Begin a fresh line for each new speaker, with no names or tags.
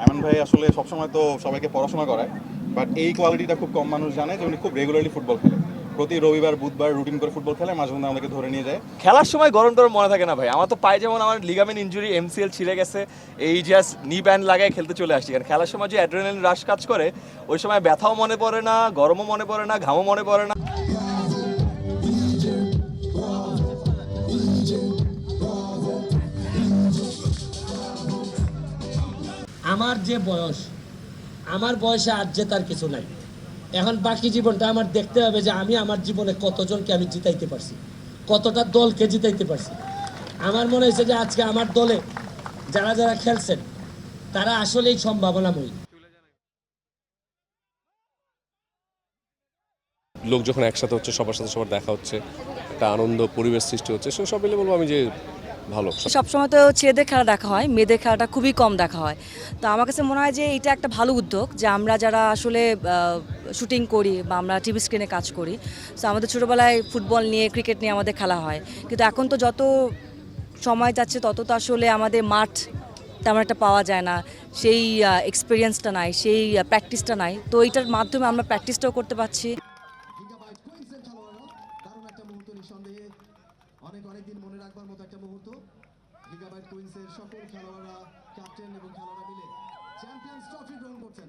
আয়মান ভাই আসলে সবসময় তো সবাইকে পড়াশোনা করায় বাট এই কোয়ালিটিটা খুব কম মানুষ জানে যে উনি খুব রেগুলারলি ফুটবল খেলে। প্রতি রবিবার, বুধবার রুটিন করে ফুটবল খেলে, মাঝে মধ্যে আমাদেরকে ধরে নিয়ে যায়।
খেলার সময় গরম গরম মনে থাকে না ভাই। আমার তো পায়ে যেমন আমার লিগামেন্ট ইনজুরি এমসিএল ছিঁড়ে গেছে, এই জাস্ট নি ব্যান্ড লাগায় খেলতে চলে আসছি। কারণ খেলার সময় যে অ্যাড্রেনালিন রাশ কাজ করে, ওই সময় ব্যথাও মনে পড়ে না, গরমও মনে পড়ে না, ঘামও মনে পড়ে না।
আমার যে বয়স, আমার বয়সে আর জেতার কিছু নাই। এখন বাকি জীবনটা আমার দেখতে হবে যে আমি আমার জীবনে কতজনকে আমি জিতাইতে পারছি, কতটা দলকে জিতাইতে পারছি। আমার মনে হয়েছে যে আজকে আমার দলে যারা যারা খেলছেন, তারা আসলেই সম্ভাবনাময়ী।
লোক যখন একসাথে হচ্ছে, সবার সাথে সবার দেখা হচ্ছে, একটা আনন্দ, পরিবেশ সৃষ্টি হচ্ছে সব মিলে বলব আমি যে ভালো।
সবসময় তো ছেলেদের খেলা দেখা হয় মেয়েদের খেলাটা খুবই কম দেখা হয়। তো আমার কাছে মনে হয় যে এটা একটা ভালো উদ্যোগ যে আমরা যারা আসলে শুটিং করি বা আমরা টিভি স্ক্রিনে কাজ করি তো আমাদের ছোটোবেলায় ফুটবল নিয়ে ক্রিকেট নিয়ে আমাদের খেলা হয়। কিন্তু এখন তো যত সময় যাচ্ছে তত তো আসলে আমাদের মাঠ তেমন একটা পাওয়া যায় না। সেই এক্সপিরিয়েন্সটা নাই সেই প্র্যাকটিসটা নাই। তো এইটার মাধ্যমে আমরা প্র্যাকটিসটাও করতে পারছি।
অনেক অনেক দিন মনে রাখবার মতো একটা মুহূর্ত। গিগাবাইট কুইন্সের সকল খেলোয়াড়রা ক্যাপ্টেন এবং খেলোয়াড়রা মিলে চ্যাম্পিয়ন্স ট্রফি গ্রহণ করছেন।